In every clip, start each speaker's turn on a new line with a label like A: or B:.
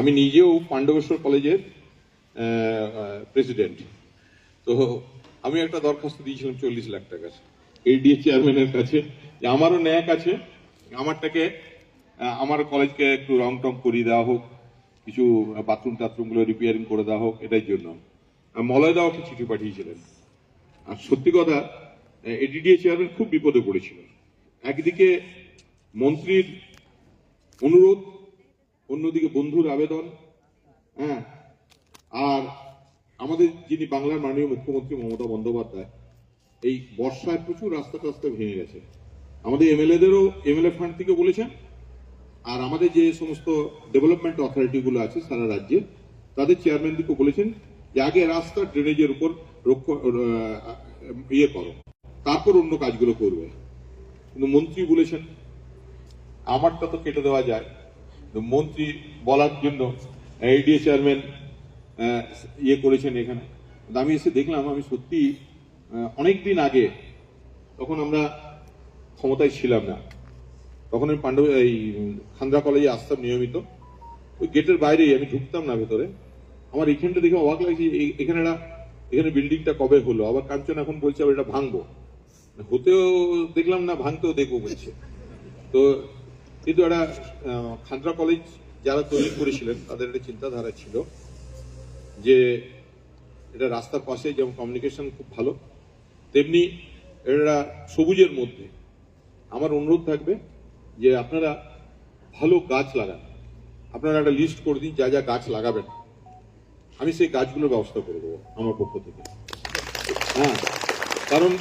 A: আমি নিজেও পাণ্ডবেশ্বর কলেজের প্রেসিডেন্ট তো আমি একটা দরখাস্ত দিয়েছিলাম চল্লিশ লাখ টাকার। এডিএ চেয়ারম্যানের কাছে, যে আমারও ন্যাক আছে, আমারটাকে আমার কলেজকে একটু রং টং করিয়ে দেওয়া হোক, কিছু বাথরুম টাথরুমগুলো রিপেয়ারিং করে দেওয়া হোক এটার জন্য। আর মলয় দাও একটা চিঠি পাঠিয়েছিলেন। আর সত্যি কথা এডিডিএ চেয়ারম্যান খুব বিপদে পড়েছিল। একদিকে মন্ত্রীর অনুরোধ অন্যদিকে বন্ধুর আবেদন হ্যাঁ আর আমাদের যিনি বাংলার মাননীয় মুখ্যমন্ত্রী মমতা বন্দ্যোপাধ্যায়, এই বর্ষায় প্রচুর রাস্তা টাস্তা ভেঙে গেছে। আমাদের এমএলএদেরও এমএলএ ফান্ড থেকে বলেছেন, আর আমাদের যে সমস্ত ডেভেলপমেন্ট অথরিটিগুলো আছে সারা রাজ্যে, তাদের চেয়ারম্যান চেয়ারম্যানদেরকে বলেছেন যে আগে রাস্তা ড্রেনেজের উপর ইয়ে করো, তারপর অন্য কাজগুলো করবে। কিন্তু মন্ত্রী বলেছেন, আমারটা তো কেটে দেওয়া যায়। মন্ত্রী বলার জন্য এডিএ চেয়ারম্যান ইয়ে করেছেন এখানে। আমি এসে দেখলাম, আমি সত্যি অনেক দিন আগে তখন আমরা ক্ষমতায় ছিলাম না। তখন আমি পাণ্ডব, এই খান্দ্রা কলেজে আসতাম নিয়মিত। ওই গেটের বাইরেই আমি ঢুকতাম না ভেতরে। আমার এখানটা দেখে অবাক লাগছে এখানে এখানে বিল্ডিংটা কবে হলো? আবার কাঞ্চন এখন বলছে, আবার এটা ভাঙবো। হতেও দেখলাম না, ভাঙতেও দেখব বলছে। তো কিন্তু একটা খান্দ্রা কলেজ যারা তৈরি করেছিলেন, তাদের একটা চিন্তাধারা ছিল যে এটা রাস্তার পাশে যেমন কমিউনিকেশন খুব ভালো, তেমনি এটা সবুজের মধ্যে। আমার অনুরোধ থাকবে যে আপনারা ভালো গাছ লাগান। আপনারা একটা লিস্ট করে দিন, যা যা গাছ লাগাবেন। আমি সেই গাছগুলোর ব্যবস্থা করে দেবো আমার পক্ষ থেকে। হ্যাঁ কারণ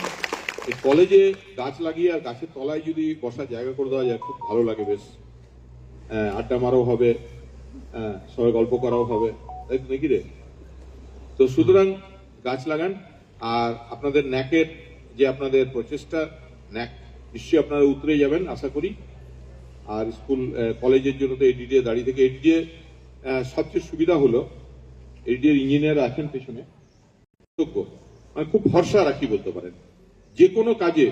A: কলেজে গাছ লাগিয়ে আর গাছের তলায় যদি বসার জায়গা করে দেওয়া যায় খুব ভালো লাগে বেশ। হ্যাঁ, আড্ডা মারাও হবে হ্যাঁ, সবাই গল্প করাও হবে। নাকি রে। তো সুতরাং গাছ লাগান আর আপনাদের ন্যাকের যে আপনাদের প্রচেষ্টা ন্যাক নিশ্চয়ই আপনারা উতরে যাবেন আশা করি। আর স্কুল কলেজের জন্য তো এডিডিএ দাঁড়িয়ে থেকে এডিডিএ সবচেয়ে সুবিধা হলো এডিডিএর ইঞ্জিনিয়ার আছেন পেছনে। মানে খুব ভরসা রাখি বলতে পারেন। যে কোনো কাজে,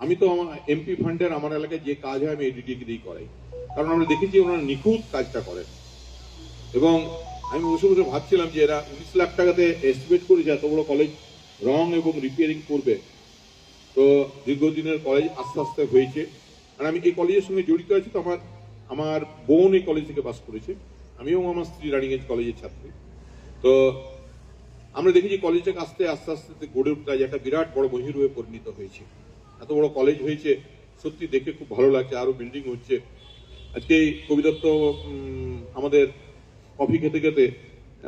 A: আমি তো আমার এমপি ফান্ডের আমার এলাকায় যে কাজ হয় আমি এডিডি কে দিয়েই করাই। কারণ আমরা দেখেছি ওনারা নিখুঁত কাজটা করেন। এবং আমি বসে বসে ভাবছিলাম যে এরা উনিশ লাখ টাকাতে এস্টিমেট করেছে এত বড় কলেজ রং এবং রিপেয়ারিং করবে। তো দীর্ঘদিনের কলেজ আস্তে আস্তে হয়েছে। আর আমি এই কলেজের সঙ্গে জড়িত আছি তো আমার আমার বোন এই কলেজ থেকে পাস করেছে। আমিও আমার স্ত্রী রানিগঞ্জ কলেজের ছাত্রী। তো আমরা দেখেছি কলেজটাকে আস্তে আস্তে আস্তে গড়ে উঠতে একটা বিরাট বড় বহিরূপে পরিণত হয়েছে। এত বড় কলেজ হয়েছে, সত্যি দেখে খুব ভালো লাগছে। আরও বিল্ডিং হচ্ছে। আজকে এই কবি দত্ত আমাদের কফি খেতে খেতে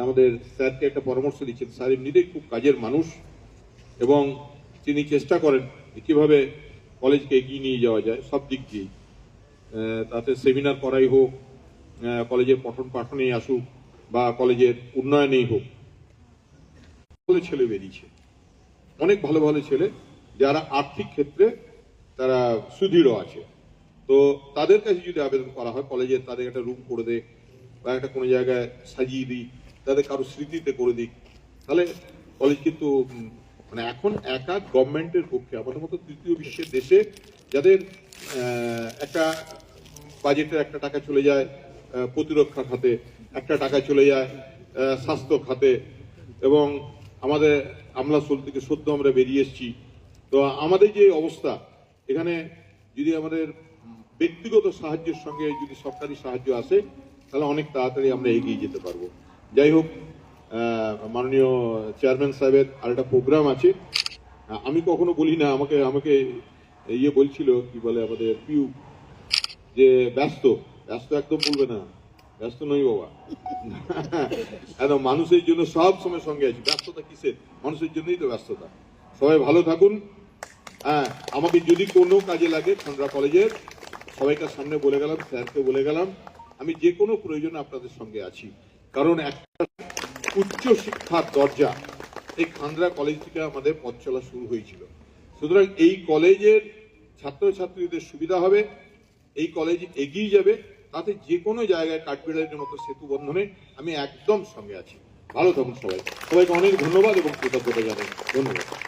A: আমাদের স্যারকে একটা পরামর্শ দিচ্ছেন। স্যার এমনিতেই খুব কাজের মানুষ এবং তিনি চেষ্টা করেন কীভাবে কলেজকে এগিয়ে নিয়ে যাওয়া যায়, সব দিক দিয়েই। তাতে সেমিনার করাই হোক কলেজের পঠন পাঠনেই আসুক বা কলেজের উন্নয়নেই হোক। ছেলে বেরিয়েছে। অনেক ভালো ভালো ছেলে, যারা আর্থিক ক্ষেত্রে তারা সুদৃঢ় আছে। তো তাদের কাছে যদি আবেদন করা হয়, কলেজে তাদের একটা রুম করে দেয় বা একটা কোনো জায়গায় সাজিয়ে দিই, তাদের কারও স্মৃতিতে করে দিক তাহলে কলেজ কিন্তু মানে এখন একা গভর্নমেন্টের পক্ষে আমাদের মতো তৃতীয় বিশ্বের দেশে যাদের একটা বাজেটের একটা টাকা চলে যায় প্রতিরক্ষা খাতে, একটা টাকা চলে যায় স্বাস্থ্য খাতে, এবং আমাদের আমলাসোল থেকে সদ্য আমরা বেরিয়ে এসেছি। তো আমাদের যে অবস্থা, এখানে যদি আমাদের ব্যক্তিগত সাহায্যের সঙ্গে যদি সরকারি সাহায্য আসে, তাহলে অনেক তাড়াতাড়ি আমরা এগিয়ে যেতে পারব। যাই হোক মাননীয় চেয়ারম্যান সাহেবের আর একটা প্রোগ্রাম আছে। আমি কখনো বলি না, আমাকে আমাকে ইয়ে বলছিল, কি বলে আমাদের পিউ, যে ব্যস্ত ব্যস্ত একদম বলবে না। ব্যস্ত নই বাবা। একদম মানুষের জন্য সব সময় সঙ্গে আছি। ব্যস্ততা কিসের? মানুষের জন্যই তো ব্যস্ততা। সবাই ভালো থাকুন। হ্যাঁ আমাকে যদি কোনো কাজে লাগে খন্ডরা কলেজের সবাইকার সামনে বলে গেলাম, স্যারকে বলে গেলাম, আমি যে কোনো প্রয়োজনে আপনাদের সঙ্গে আছি। কারণ একটা উচ্চ শিক্ষার দরজা, এই খান্দ্রা কলেজ থেকে আমাদের পথ চলা শুরু হয়েছিল। সুতরাং এই কলেজের ছাত্রছাত্রীদের সুবিধা হবে, এই কলেজ এগিয়ে যাবে তাতে যে কোনো জায়গায় কাঠবিড়ালের মতো সেতু বন্ধনে আমি একদম সঙ্গে আছি। ভালো থাকুন সবাই। সবাইকে অনেক ধন্যবাদ এবং কৃতজ্ঞতা জানাই। ধন্যবাদ।